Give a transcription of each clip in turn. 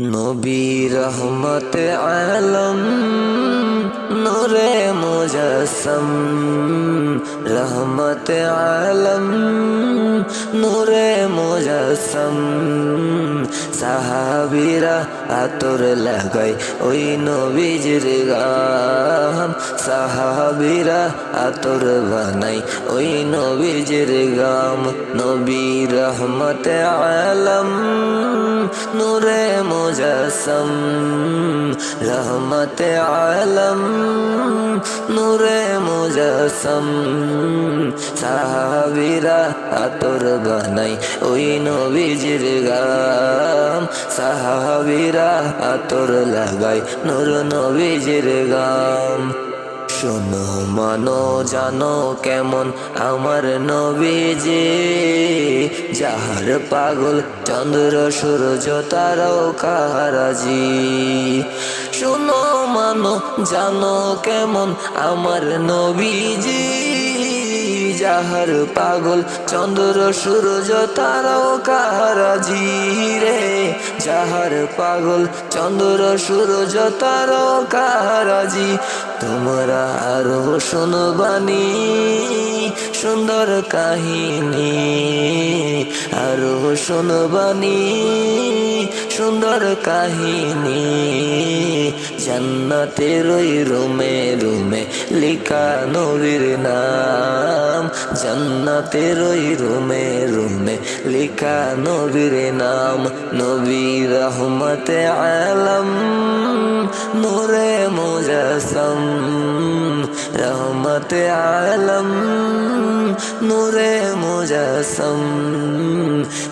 নবী রহমত আলম নূরে মুজসম। রহমত আলম নূরে মুজসম। সাহাবিরা আতর লাগাই ওই নবীজির গাম। সাহাবিরা আতর বানাই ওই নবীজির গাম। নবী রহমত আলম, নূরে মুজসম। রহমত আলম নূরে মুজসম, সাহাবিরা আতর বানাই ওই নবীজির গাম। সাহাবিরা আতর লাগাই নূর নবীজির গাম। শোনো, মানো, জানো কেমন আমার নবীজি। যাহার পাগল, চন্দ্র, সূর্য, তারাও কারাজি মানো জানো কেমন আমার নবীজি। যাহার পাগল চন্দ্র সূর্য তারাও কারাজি রে। যাহার পাগল চন্দ্র সূর্য তারাও কারাজি তোমরা আরও শুনবানি। সুন্দর কাহিনী, আরও শুনবানি। সুন্দর কাহিনী, জান্নাতের ওই রুমে রুমে লিখা নবীর নাম। জান্নাতের ওই রুমে রুমে লিখা নবীর নাম। নবী রহমত আলম, নূরে মুজসম। রহমত আলম নূরে মুজাসম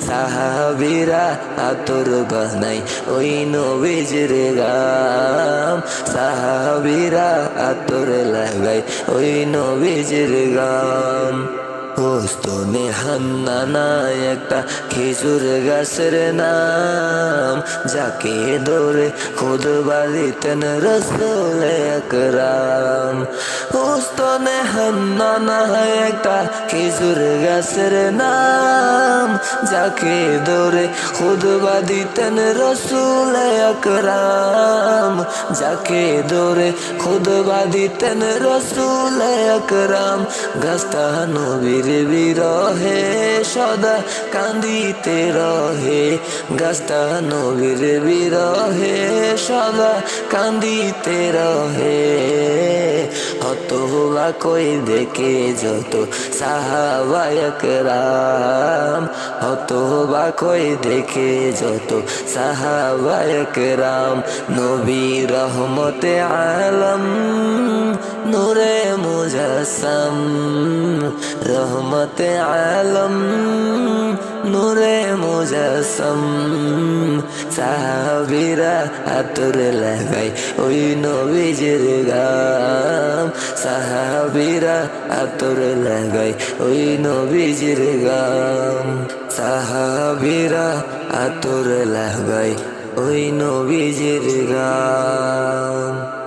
সাহাবিরা আতর বানাই ওই নবীজির গাম সাহাবিরা আতর লাগাই ওই নবীজির গাম হোস্তনে হান্নানা একটা খেজুর গাছের নাম, যাকে ধরে খুদ বাড়িতেন রসুল একরাম হোস্তনে হান্নানা একটা খেজুর গাছের নাম, যাকে ধরে খুদ বাদিতেন রসুল একরাম যাকে ধরে খুদ বাদিতেন রসুল একরাম গাছটা নবীর বিরহে সদা কান্দিতে রহে। গাছটা নবীর বিরহে সদা কান্দিতে রহে। হত হওয়া কই দেখে যত সাহাবায়ক রাম হত হওয়া কই দেখে যত সাহাবায়ক রাম নবী রহমতে আলম, নূরে মুজসম। রহমতে আলম, নূরে মুজসম। সাহাবিরা আতর লাগাই ওই নবীজির গাম সাহাবিরা আতর লাগাই ওই নবীজির গাম। সাহাবিরা আতর লাগাই ওই নবীজির গাম।